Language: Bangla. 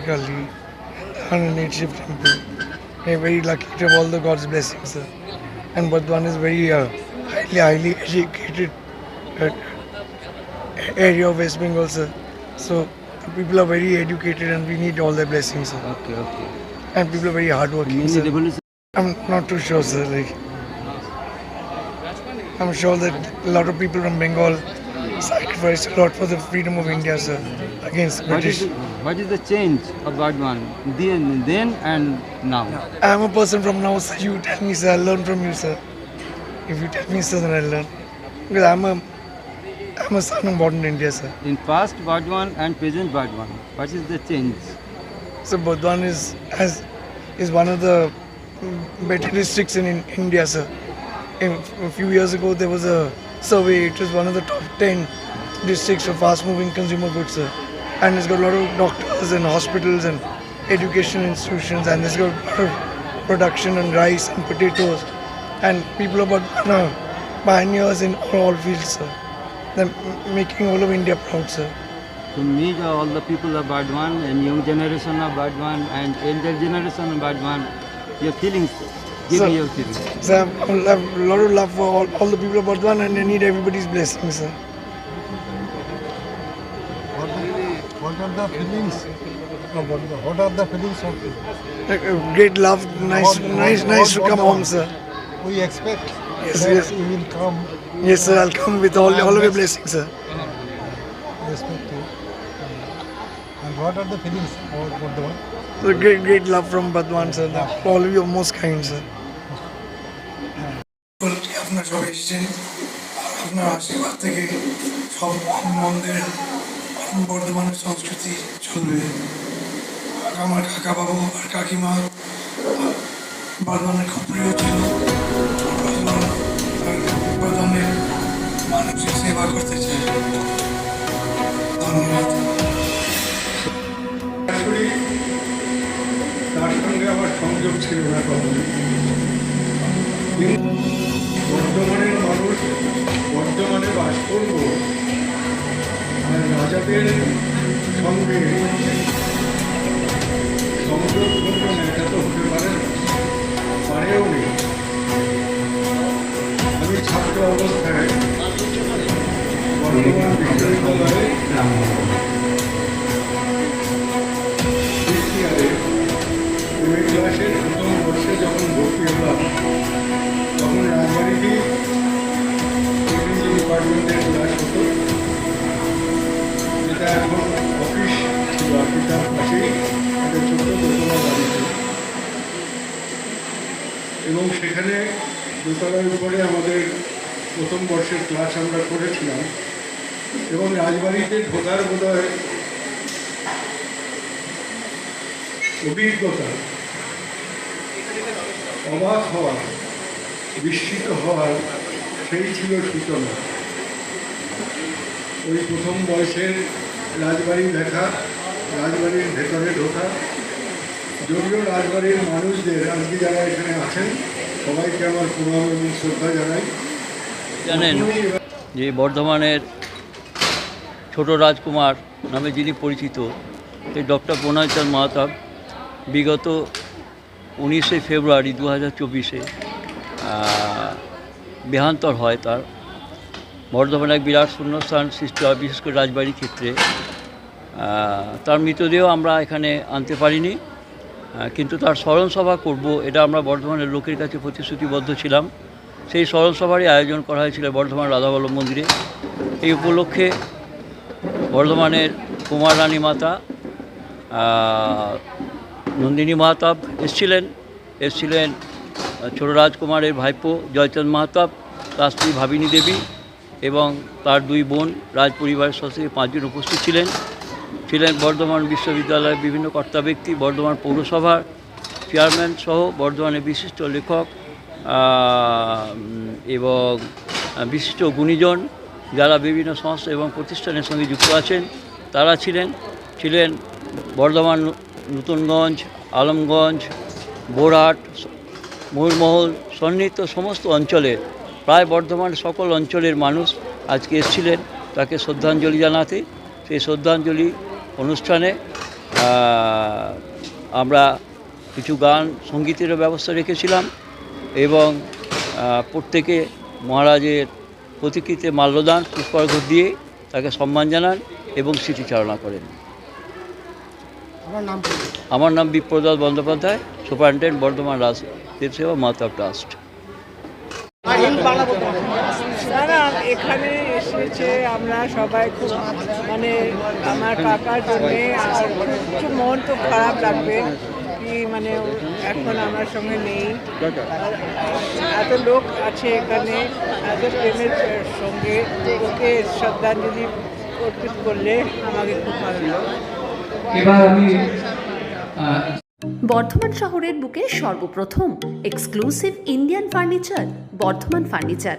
Kali, and native temple. We're very lucky to have all the God's blessings, sir. And Burdwan is very uh, highly, highly educated uh, area of West Bengal, sir. So people are very educated and we need all their blessings, sir. Okay, okay. And people are very hardworking, sir. I'm not too sure, sir. Like, I'm sure that a lot of people from Bengal sacrificed a lot for the freedom of India, sir, against British. What is the change of Bardwan then, then and now? I'm a person from now, sir. You tell me, sir. I'll learn from you, sir. If you tell me, sir, then I'll learn. Because I'm a, I'm a son of modern India, sir. In past Bardwan and present Bardwan, what is the change? So Burdwan is has is one of the better districts in, in India, sir. In, a few years ago, there was a survey. It was one of the top ten districts for fast-moving consumer goods, sir. And it's got a lot of doctors and hospitals and education institutions, and it's got a lot of production and rice and potatoes. And people are pioneers in all fields, sir. They're making all of India proud, sir. To meet uh, all the people of Bardwan and young generation of Bardwan and elder generation of Bardwan, your feelings, give Sir. me your feelings. So I have a lot of love for all, all the people of Burdwan and I need everybody's blessings, sir. what are the feelings? No, what, the- what are the feelings of Like, uh, Great love, nice, God- nice, God- nice to God come Burdwan? home, sir. we expect Yes, that yes. you will come Yes, sir, I'll come with all, all of your blessings, sir. respect you. And what are the feelings about Burdwan? So great, great love from Burdwan, sir. All of you are most kind, sir. আপনার সব এসেছেন আপনার আশীর্বাদ থেকে সব মন্দির বর্ধমানের সংস্কৃতি চলবে আমার কাকা বাবু আর কাকিমা বর্ধমানের খুব প্রিয় ছিল। বর্ধমান বর্ধমানের মানুষের সেবা করতে চাই ধন্যবাদ। তার সঙ্গে আমার সংযোগ ছিল না আর রাজাদের সঙ্গে সেখানে দোতলার উপরে আমাদের প্রথম বর্ষের ক্লাস আমরা করেছিলাম এবং রাজবাড়িতে ঢোকার বোধহয় অভিজ্ঞতা অবাক হওয়া, বিস্মিত হওয়ার সেই ছিল সূচনা। ওই প্রথম বয়সের রাজবাড়ি দেখা, রাজবাড়ির ভেতরে ঢোকা। যদিও রাজবাড়ির মানুষদের, আজকে যারা এখানে আছেন জানেন, যে বর্ধমানের ছোট রাজকুমার নামে যিনি পরিচিত এই ডক্টর প্রণয়চাঁদ মাহাতাব বিগত উনিশে ফেব্রুয়ারি দু হাজার চব্বিশে দেহান্তর হয় তার। বর্ধমানে এক বিরাট শূন্যস্থান সৃষ্টি হয়, বিশেষ করে রাজবাড়ির ক্ষেত্রে। তার মৃতদেহ আমরা এখানে আনতে পারিনি। কিন্তু তার স্মরণ সভা করব, এটা আমরা বর্ধমানের লোকের কাছে প্রতিশ্রুতিবদ্ধ ছিলাম। সেই স্মরণ সভারই আয়োজন করা হয়েছিল বর্ধমান রাধাবল্লভ মন্দিরে। এই উপলক্ষে বর্ধমানের কুমার রানী মাতা নন্দিনী মাহাতাব এসছিলেন। এসছিলেন ছোট রাজকুমারের ভাইপো জয়চন্দ মাহাতাব, তার স্ত্রী ভাবিনী দেবী এবং তার দুই বোন রাজ পরিবারের সদস্য পাঁচজন উপস্থিত ছিলেন। ছিলেন বর্ধমান বিশ্ববিদ্যালয়ের বিভিন্ন কর্তা ব্যক্তি, বর্ধমান পৌরসভার চেয়ারম্যান সহ বর্ধমানের বিশিষ্ট লেখক এবং বিশিষ্ট গুণীজন যারা বিভিন্ন সংস্থা এবং প্রতিষ্ঠানের সঙ্গে যুক্ত আছেন, তারা ছিলেন ছিলেন বর্ধমান নতুনগঞ্জ, আলমগঞ্জ, বোরহাট, ময়ূরমহল সন্নিহিত সমস্ত অঞ্চলের প্রায় বর্ধমান সকল অঞ্চলের মানুষ আজকে এসেছিলেন তাকে শ্রদ্ধাঞ্জলি জানাতে। সেই শ্রদ্ধাঞ্জলি অনুষ্ঠানে আমরা কিছু গান সঙ্গীতেরও ব্যবস্থা রেখেছিলাম এবং প্রত্যেকে মহারাজের প্রতিকৃতিতে মাল্যদান পুষ্পার্ঘ্য দিয়ে তাকে সম্মান জানান এবং স্মৃতিচারণা করেন। আমার নাম বিপ্রদাস বন্দ্যোপাধ্যায় সুপারিনটেন্ডেন্ট বর্ধমান রাজ সেবা মাতা ট্রাস্ট। এখানে এসেছে আমরা সবাই খুব মানে আমার কাকার জন্যে আর একটু মন তো খারাপ লাগবে কি মানে এখন আমার সঙ্গে নেই। এত লোক আছে এখানে এত প্রেমের সঙ্গে ওকে শ্রদ্ধাঞ্জলি অর্পিত করলে আমাকে খুব ভালো লাগে এবার আমি বর্ধমান শহরের বুকে সর্বপ্রথম exclusive Indian furniture Bardhaman furniture